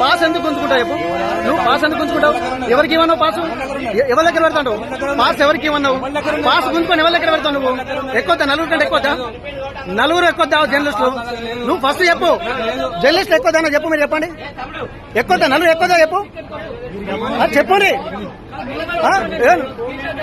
Pass ఎందుకు గుంజుకుంటావు చెప్పు? నువ్వు పాస్ ఎందుకు గుంజుకుంటావు? ఎవరికి ఇవ్వన్నావు పాస్? ఎ- ఎవరి దగ్గర పెడతాడు? పాస్ ఎవరికి ఇవ్వన్నావు పాస్ గుంజుకొని ఎవరి దగ్గర పెడతావు నువ్వు? ఎక్కువ నలుగురు కంటే ఎక్కువ నలుగురు ఎక్కువ జర్నలిస్టులు? నువ్వు ఫస్ట్ చెప్పు. జర్నలిస్ట్ ఎక్కువ చెప్పు మీరు చెప్పండి. ఎక్కువ నలుగురు ఎక్కువ చెప్పు? చెప్పండి.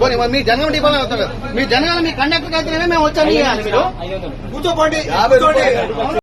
పోనీ, మరి మీ జనగం డిపోలో అవుతారు మీ జనగం మీ కండక్టర్ అయితే మేము మీరు. కూర్చోపోండి